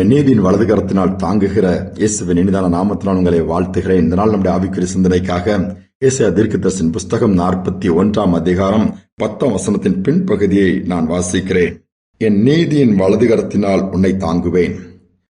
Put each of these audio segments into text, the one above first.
நம்ம நீதியின் வலது கரத்தினால் தாங்குகிற இயேசுவின் இனிதான நாமத்தினால் உங்களை வாழ்த்துகிறேன். இந்த நாள் நம்முடைய ஆவிக்குரிய சிந்தனைக்காக ஏசியா தீர்க்கதர்சின் புஸ்தகம் நாற்பத்தி ஒன்றாம் அதிகாரம் பத்தாம் வசனத்தின் பின்பகுதியை நான் வாசிக்கிறேன். என் நீதியின் வலது கரத்தினால் உன்னை தாங்குவேன்.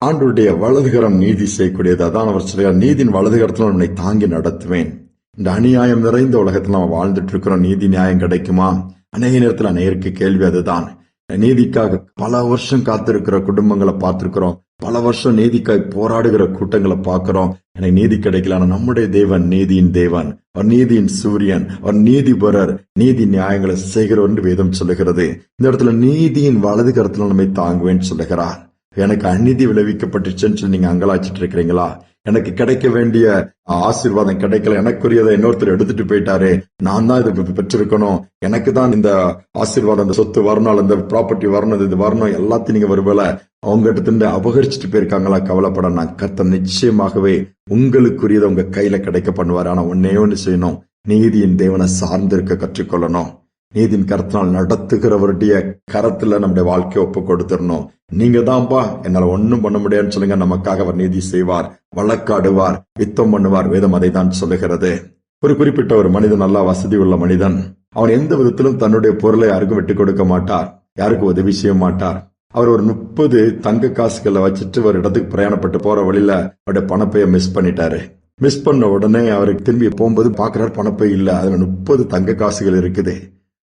ஆண்டுடைய வலதுகரம் நீதி செய்யக்கூடியது. அதான் அவர் சொல்கிறார் நீதியின் வலது கரத்தினால் உன்னை தாங்கி நடத்துவேன். இந்த அநியாயம் நிறைந்த உலகத்தில் நம்ம வாழ்ந்துட்டு இருக்கிறோம். நீதி நியாயம் கிடைக்குமா? அநேக நேரத்தில் அநேருக்கு கேள்வி அதுதான். நீதிக்காக பல வருஷம் காத்திருக்கிற குடும்பங்களை பார்த்திருக்கிறோம். பல வருஷம் நீதிக்காய் போராடுகிற கூட்டங்களை பார்க்கிறோம். எனக்கு நீதி கிடைக்கல. ஆனா நம்முடைய தேவன் நீதியின் தேவன். அவர் நீதியின் சூரியன். அவர் நீதிபரர். நீதி நியாயங்களை செய்கிறவர் என்று வேதம் சொல்லுகிறது. இந்த இடத்துல நீதியின் வலது கருத்துல நம்மை தாங்குவேன்னு சொல்லுகிறார். எனக்கு அநீதி விளைவிக்கப்பட்டுச்சுன்னு சொல்லி நீங்க அங்கலாச்சிட்டு இருக்கிறீங்களா? எனக்கு கிடைக்க வேண்டிய ஆசீர்வாதம் கிடைக்கல. எனக்குரியதை இன்னொருத்தர் எடுத்துட்டு போயிட்டாரு. நான் தான் இதை பெற்றிருக்கணும். எனக்கு தான் இந்த ஆசீர்வாதம் இந்த சொத்து வரணும் இந்த ப்ராப்பர்ட்டி வரணும் இது வரணும் எல்லாத்தையும் நீங்க வருவல அவங்க இடத்துல அபகரிச்சுட்டு போயிருக்காங்களா? கவலைப்பட நான். கத்த நிச்சயமாகவே உங்களுக்குரியதை உங்க கையில கிடைக்க பண்ணுவார். ஆனா ஒன்னே ஒன்று செய்யணும். நீதியின் தேவனை சார்ந்திருக்க கற்றுக்கொள்ளணும். நீதின் கரத்தினால் நடத்துகிறவருடைய கரத்துல நம்முடைய வாழ்க்கையை ஒப்பு கொடுத்துடணும். நீங்க தான்ப்பா என்னால ஒன்னும் பண்ண முடியாதுன்னு சொல்லுங்க. நமக்காக அவர் நீதி செய்வார் வழக்காடுவார் யுத்தம் பண்ணுவார். வேதம் அதை தான் சொல்லுகிறது. ஒரு குறிப்பிட்ட ஒரு மனிதன் நல்லா வசதி உள்ள மனிதன். அவன் எந்த விதத்திலும் தன்னுடைய பொருளை யாருக்கும் விட்டு கொடுக்க மாட்டார். யாருக்கும் உதவி செய்ய மாட்டார். அவர் ஒரு முப்பது தங்க காசுகளை வச்சுட்டு ஒரு இடத்துக்கு பிரயாணப்பட்டு போற வழியில அவருடைய பணப்பைய மிஸ் பண்ணிட்டாரு. மிஸ் பண்ண உடனே அவருக்கு திரும்பி போகும்போது பாக்குறாரு பணப்பை இல்ல. அதுல முப்பது தங்க காசுகள் இருக்குது.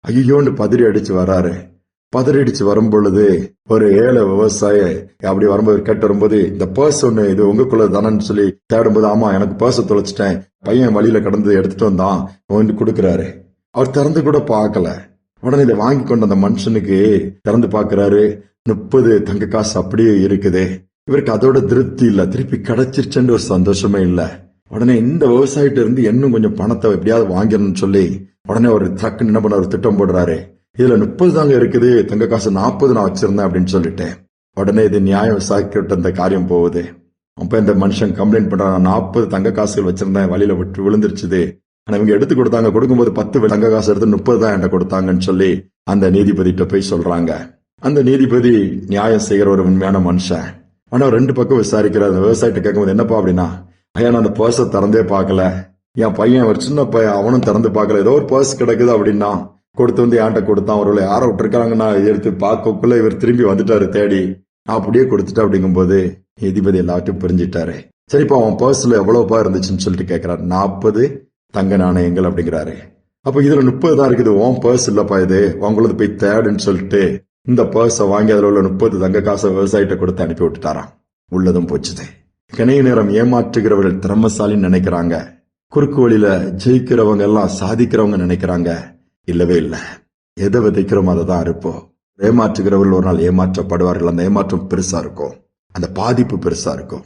ஐயோன்னு பதறி அடிச்சு வராரு. பதறி அடிச்சு வரும்பொழுது ஒரு ஏழை விவசாய அப்படி வரும்போது கேட்டு வரும்போது இந்த பர்ஸ் ஒண்ணு இது உங்களுக்குள்ள தானன்னு சொல்லி தேடும்போது ஆமா எனக்கு பர்ஸை தொலைச்சிட்டேன். பையன் வழியில கடந்து எடுத்துட்டு வந்தான். வந்து கொடுக்குறாரு. அவர் திறந்து கூட பார்க்கல. உடனே இதை வாங்கி கொண்ட அந்த மனுஷனுக்கு திறந்து பாக்குறாரு முப்பது தங்க காசு அப்படியே இருக்குது. இவருக்கு அதோட திருப்தி இல்ல. திருப்பி கிடைச்சிருச்சுன்ற ஒரு சந்தோஷமே இல்ல. உடனே இந்த விவசாயிட்ட இருந்து இன்னும் கொஞ்சம் பணத்தை எப்படியாவது வாங்கிடணும்னு சொல்லி உடனே ஒரு டக்குன்னு என்ன பண்ண ஒரு திட்டம் போடுறாரு. இதுல முப்பது தாங்க இருக்குது. தங்க காசு நாற்பது நான் வச்சிருந்தேன் அப்படின்னு சொல்லிட்டேன். உடனே இது நியாயம் விசாரிக்கிட்ட அந்த காரியம் போகுது. அப்ப இந்த மனுஷன் கம்ப்ளைண்ட் பண்றான். நாற்பது தங்க காசுகள் வச்சிருந்தேன். வழியில விட்டு விழுந்துருச்சுது. ஆனா இவங்க எடுத்து கொடுத்தாங்க. கொடுக்கும்போது பத்து தங்க காசு எடுத்து முப்பது தான் என்கிட்ட கொடுத்தாங்கன்னு சொல்லி அந்த நீதிபதிட்ட போய் சொல்றாங்க. அந்த நீதிபதி நியாயம் செய்கிற ஒரு உண்மையான மனுஷன். ஆனா ரெண்டு பக்கம் விசாரிக்கிற அந்த விவசாயிட்ட கேட்கும்போது என்னப்பா அப்படின்னா ஐயா நான் அந்த பர்ஸை திறந்தே பார்க்கல. என் பையன் ஒரு சின்ன பையன் அவனும் திறந்து பார்க்கல. ஏதோ ஒரு பர்ஸ் கிடக்குது அப்படின்னா கொடுத்து வந்து என்கிட்ட கொடுத்தான். ஒருவேளை யாரை விட்டுருக்காங்கன்னா எடுத்து பார்க்கக்குள்ள இவர் திரும்பி வந்துட்டாரு தேடி. நான் அப்படியே கொடுத்துட்டேன் அப்படிங்கும்போது நீதிபதி எல்லாத்தையும் புரிஞ்சிட்டாரு. சரிப்பா அவன் பர்ஸ்ல எவ்வளவுப்பா இருந்துச்சுன்னு சொல்லிட்டு கேட்கிறாரு நாற்பது தங்க நாணயங்கள் அப்படிங்கிறாரு. அப்ப இதுல முப்பது தான் இருக்குது. உன் பர்ஸ் இல்லப்பா இது. உங்களது போய் தேடுன்னு சொல்லிட்டு இந்த பர்ஸை வாங்கி அதில் உள்ள முப்பது தங்க காசை விவசாயிட்ட கொடுத்து அனுப்பி விட்டுட்டாராம். உள்ளதும் போச்சுது. கிணைய நேரம் ஏமாற்றுகிறவர்கள் திறமசாலின்னு நினைக்கிறாங்க. குறுக்கு வழியில ஜெயிக்கிறவங்க எல்லாம் சாதிக்கிறவங்க நினைக்கிறாங்க. இல்லவே இல்லை. எதை விதைக்கிறோமோ அதை தான் இருப்போம் ஏமாற்றுகிறவர்கள் ஒரு நாள் ஏமாற்றப்படுவார்கள். அந்த ஏமாற்றம் பெருசா இருக்கும். அந்த பாதிப்பு பெருசா இருக்கும்.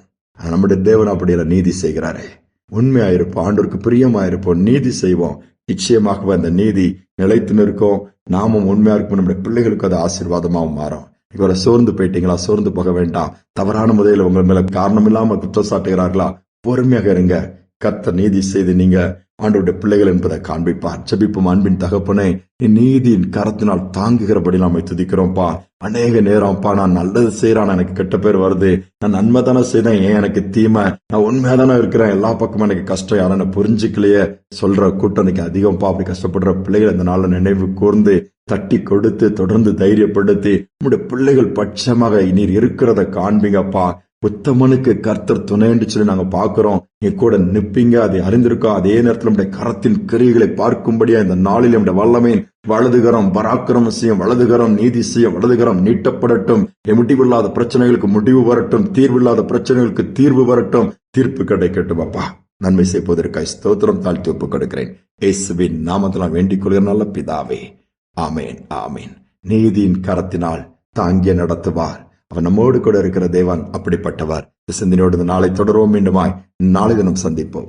நம்முடைய தேவன் அப்படியில நீதி செய்கிறாரே. உண்மையாயிருப்போம். ஆண்டோருக்கு பிரியமாயிருப்போம். நீதி செய்வோம். நிச்சயமாகவே அந்த நீதி நிலைத்து நிற்கும். நாமும் உண்மையா இருக்கும் நம்முடைய பிள்ளைகளுக்கு அது ஆசீர்வாதமாகவும் மாறும். இவரை சோர்ந்து போயிட்டீங்களா? சோர்ந்து போக வேண்டாம். தவறான முறையில் உங்கள் மேல காரணம் இல்லாம குற்றம் சாட்டுகிறார்களா பொறுமையாக இருங்க. கத்த நீதி செய்து நீங்க ஆண்டோடைய பிள்ளைகள் என்பதை காண்பிப்பார். ஜெபிப்பும் அன்பின் தகப்பனே நீ நீதியின் கரத்தினால் தாங்குகிறபடி நாம் துதிக்கிறோம்ப்பா அநேக நேரம்ப்பா நான் நல்லது செய்யறான் எனக்கு கெட்ட பேர் வருது. நான் நன்மை தானே செய்தேன் ஏன் எனக்கு தீமை? நான் உண்மையா தானே இருக்கிறேன் எல்லா பக்கமும் எனக்கு கஷ்டம். யாரும் புரிஞ்சுக்கலையே சொல்ற கூட்டம் இன்னைக்கு அதிகம்ப்பா அப்படி கஷ்டப்படுற பிள்ளைகள் இந்த நாள்ல நினைவு கூர்ந்து தட்டி கொடுத்து தொடர்ந்து தைரியப்படுத்தி உங்களுடைய பிள்ளைகள் பட்சமாக நீர் இருக்கிறத காண்பீங்கப்பா உத்தமனுக்கு கர்த்தர் துணைன்னு சொல்லி நாங்க பாக்குறோம் நீ கூட நிப்பீங்க அதை அறிந்திருக்கோம் அதே நேரத்தில் நம்முடைய கரத்தின் கிரிகளை பார்க்கும்படியா இந்த நாளில் நம்முடைய வல்லமையின் வலதுகரம் பராக்கிரமம் செய்யும் வலதுகரம் நீதி செய்யும் வலதுகரம் நீட்டப்படட்டும். முடிவில்லாத பிரச்சனைகளுக்கு முடிவு வரட்டும். தீர்வில்லாத பிரச்சனைகளுக்கு தீர்வு வரட்டும். தீர்ப்பு கிடைக்கட்டும் அப்பா. நன்மை செய்வதற்காக ஸ்தோத்திரம் தாழ்த்தி ஒப்புக் கொடுக்கிறேன் இயேசுவின் நாமத்தில் வேண்டிக் கொள்கிற நல்ல பிதாவே. ஆமேன் ஆமேன். நீதியின் கரத்தினால் தாங்கிய நடத்துவார். அவர் நம்மோடு கூட இருக்கிற தேவன் அப்படிப்பட்டவர். இந்த சிந்தனையோடு நாளை தொடருவோம். மீண்டுமாய் நாளை தினம் சந்திப்போம்.